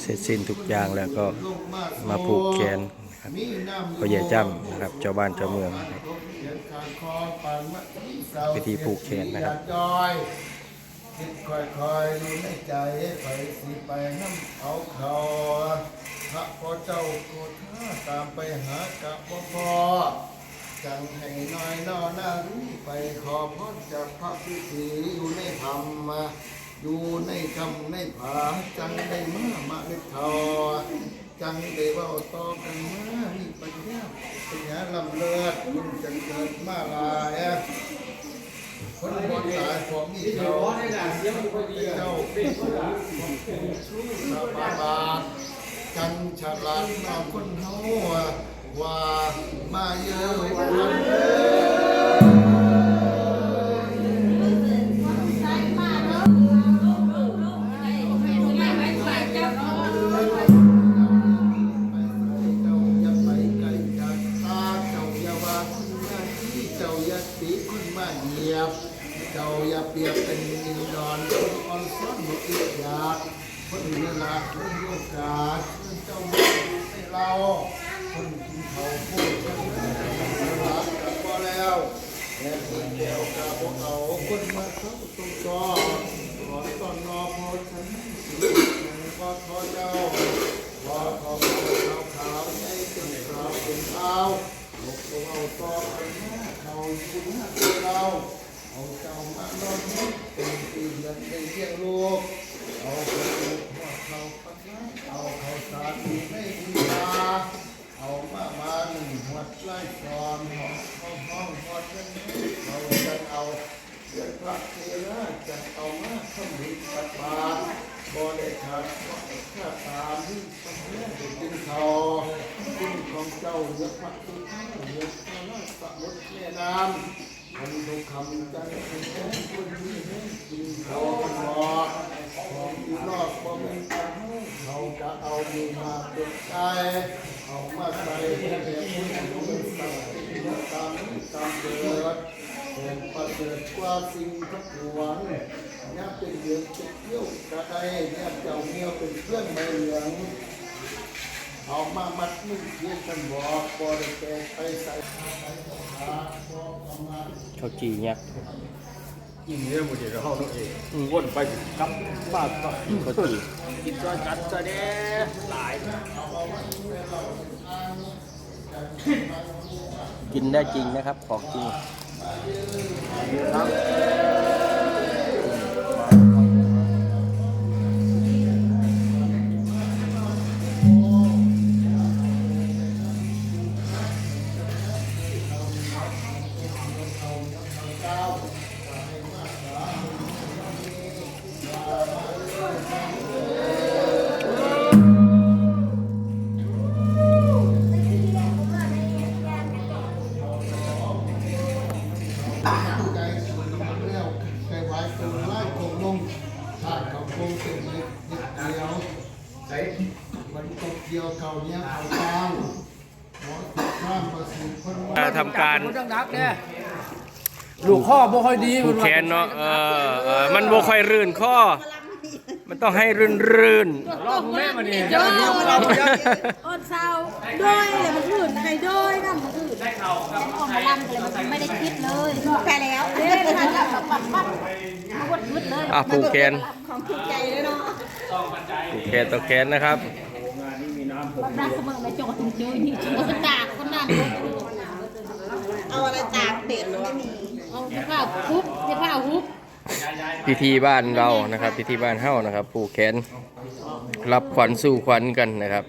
เสร็จสิ้นทุกอย่างแล้วก็มาผูกแขนนะครับพ่อใหญ่จ้ำนะครับเจ้าบ้านเจ้าเมืองนะครับพิธีผูกแขนนะครับคิดค่อยๆดูในใจไปสิไปน้ำเขาเขาพระพ่อเจ้าโกธาตามไปหากับพ่อพ่อจังให้น้อยนอหน้ารีไปขอพรจากพระพิธีอยู่ในธรรม อยู่ในคำในผาจังได้มามาเล็ดทอจังได้ว่าต่อกันมามีปัญญาปัญญาลำเลิศคุณจังเกิดมาลายคนบนตายของมีเจ้าเจ้าเป็นผู้ชู้สบาบาจันฉลาดน้อคนเฮาว่ามาเยอะวันเด้อ เวลาคนโอกาสคนเจ้าไม่ให้เราคนกินเขาพูดกันรักกับพอแล้วและคนเดียวกับพวกเขาคนมาเข้าตรงกอขอตอนนอพอฉันสิขอขอเจ้าพอขอขาวขาวใหญ่เป็นขาวเป็นขาวหลบตัวเอาต่อไปหน้าเขาคุณหน้าเราเอาเจ้ามานอนนุษเป็นปีเดือนได้เลี้ยงลูกเอาไปปลูกหัวเขาปักน้ำเอาเขาสารดีไม่ดีตา เอามามาหนึ่งหัวไล่กอนห้องห้องห้องหัวเช่นนี้เอาจะเอาเรื่องพระเทระจะเอามาขมิดปัดบาทบริขาดว่าข้าตามที่พระเจ้าเป็นเขาคุณของเจ้าเยอะพักตุท่าเยอะพระราชสมุทรแม่น้ำคนทุกคำจังเป็นแค่คนที่ให้กินเขาบอกของที่รอดบ่เป็นกันเขาจะเอาอยู่มาเป็นใจเอามาใส่ให้แก่คุณคุณสัตว์ที่ตามนี้ตามเกิดเป็นประเสริฐกว่าสิ่งทั้งปวงเนี่ยเป็นเหลืองเป็นเที่ยวกระไดเนี่ยเจ้าเมียวเป็นเครื่องใบเหลืองเอามามัดมือเพียงกันบอกบริแกไปใส่ผ้าใส่ผ้าบอกเอามาข้าวจียักษ์กินเนื้อหมดเดี๋ยวเขาต้องเองวนไปกลับบ้านก็ข้าวจีกินจอยกันจะแน่หลาย กินได้จริงนะครับ ของจริงใจ เดียวเขาเนี้ยเขาเก้าหมอติดข้ามมาสู่คนว่าอ่า ทำการมันต้องนักเนี่ยลูกข้อบ่ค่อยดีผูกแขนเนาะเออเออมันบ่ค่อยรื่นข้อ มันต้องให้รื่นรื่นรอบแม่มันนี่โดยอดเศร้าโดยเลยมันถืนใครโดยนะมันถืนได้เขาครับออกมาลำกันเลยมันไม่ได้คิดเลยแพ้แล้วเล่นทันแล้วปั๊บปั๊บมาบดมืดเลยอะผูกแขนของถูกใจเลยเนาะ ผูกแขนต่อแขนนะครับปั๊บ รักเสมอไม่จอดถึงจุ้ยนี่จุ้ยตากคนนั้นเอาอะไรตากเด็ดไม่มีเอาเสื้อผ้าฮุบเสื้อผ้าฮุบพิธีบ้านเรานะครับ พิธีบ้านเฮ้านะครับผูกแขนรับขวัญสู่ขวัญกันนะครับ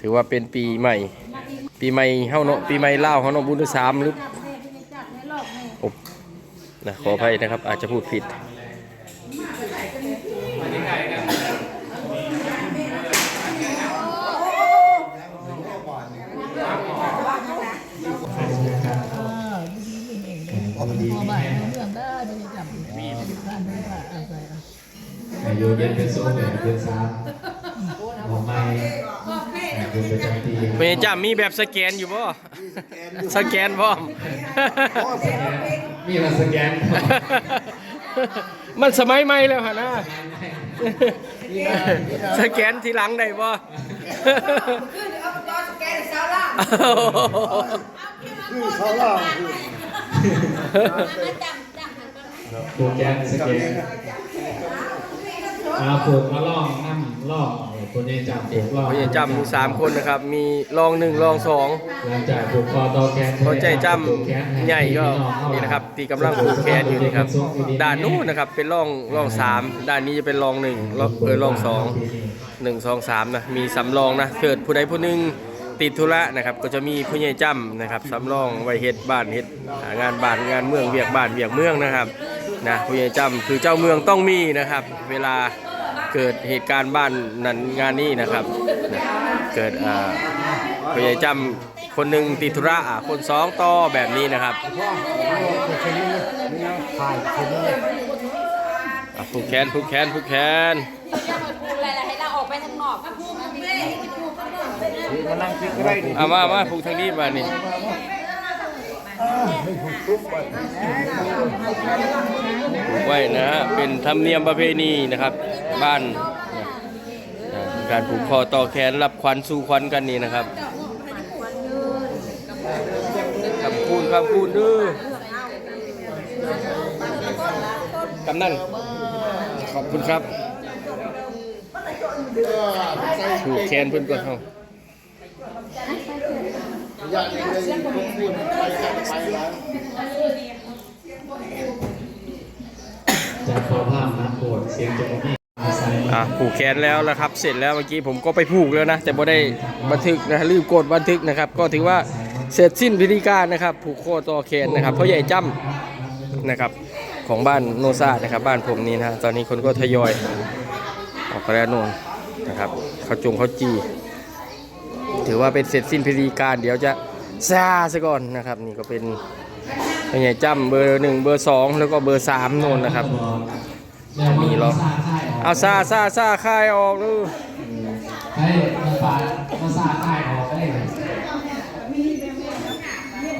ถือว่าเป็นปีใหม่ ปีใหม่เฮ้าเนาะปีใหม่เลาเฮ้าเนาะบุญสามหรือจัดให้หลอกแม่ผมนะขออภัยนะครับ อาจจะพูดผิด อายุเย็นเป็นโซ่เหมือนเป็นซ้ำของไม่เป็นประจำปีเมจ่ามีแบบสแกนอยู่บ่สแกนพร้อมมีมาสแกน มันสมัยใหม่แล้วฮะนะสแกนทีหลังได้บ่คือเขาเล่าคือ ผูกแขนสเก็ตอาผูกมาล่องนั่งล่องคนนี้จับผูกล่องพยายจำมีสามคนนะครับ มีรองหนึ่งรองสองหลังจากผูกคอต่อแขนพอใจจำใหญ่ก็นี่นะครับ ตีกำลังผูกแขนอยู่นี่ครับด้านนู้นนะครับเป็นร่องร่องสามด้านนี้จะเป็นร่องหนึ่งร่องเออร่องสองหนึ่งสองสามนะมีสำรองนะเกิดผู้ใดผู้หนึ่ง ติดธุระนะครับ ก็จะมีผู้ใหญ่จำนะครับสำรองไว้เฮ็ดบ้านเฮ็ดงานบ้านงานเมืองเวียกบ้านเวียกเมืองนะครับนะผู้ใหญ่จำคือเจ้าเมืองต้องมีนะครับ เวลาเกิดเหตุการณ์บ้านนั้นงานนี้นะครับนะเกิดผู้ใหญ่จำคนหนึ่งติดธุระอะคนสองต่อแบบนี้นะครับผูกแขนผูกแขนผูกแขนอะไรให้เราออกไปข้างนอก มานั่งคิดก็ได้ดิเอามามาผูกทางนี้มานี่ผูกไว้นะฮะเป็นธรรมเนียมประเพณีนะครับ บ้านการผูกคอต่อแขนรับขวัญสู่ขวัญกันนี่นะครับคำคูณคำคูณด้อกำนันขอบคุณครับผูกแขนเพื่อนก่อนเฮา ญาติเลยพวกคุณไปกันไปแล้วจากขอภาพน้ำโบดเสียงจมูกนี่อาศัยอะผูกแขนแล้วนะครับ เสร็จแล้วเมื่อกี้ผมก็ไปผูกแล้วนะ แต่บ่ได้บันทึกนะลืมกดบันทึกนะครับ ก็ถือว่าเสร็จสิ้นพิธีการนะครับ ผูกโคต่อแขนนะครับพ่อใหญ่จ้ำนะครับของบ้านโนซานะครับ บ้านผมนี่นะฮะตอนนี้คนก็ทยอยออกไปแล้วนู่นนะครับเขาจงเขาจี ถือว่าเป็นเสร็จสิ้นพิธีการเดี๋ยวจะซาซะก่อนนะครับ นี่ก็เป็นพ่อใหญ่จ้ำเบอร์หนึ่งเบอร์สองแล้วก็เบอร์สามนู่นนะครับมีเหรอเอาซาซาซาคายออกดูเฮ้ยมาปาดมาซาใต้ออกได้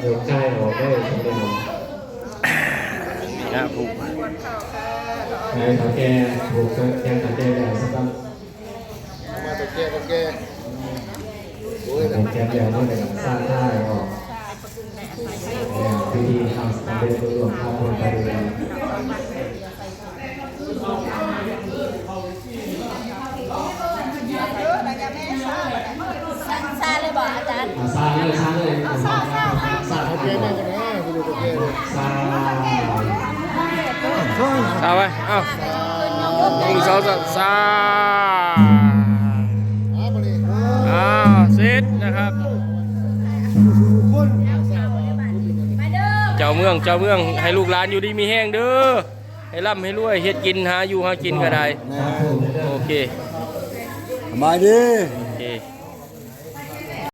เดี๋ยวใกล้ออกได้ผมเป็นนี่นะผูกไอ้ขาแกผูกแกขาแกแล้วสักตั้งมาตะเกียบตะเกี ยบโอ้ยผูกแกแล้วนี่เลยซาใต้ออกพิธีทำสำเร็จรวมข้าวคนไปดูแลซาเลยบอกอาจารย์ซาเลยซาเลยซาซาซาตะเกียบได้กันนะคุณดูตะเกียบซาเอาไปเอาหนึ่งสองสามซาอามาเลยอ้าวเสร็จนะครับ เจ้าเมืองเจ้าเมืองให้ลูกหลานอยู่ดีมีแห้งเด้อให้ร่ำให้รวยเฮ็ดกินหาอยู่หากินก็ได้โอเคมาดีโอเค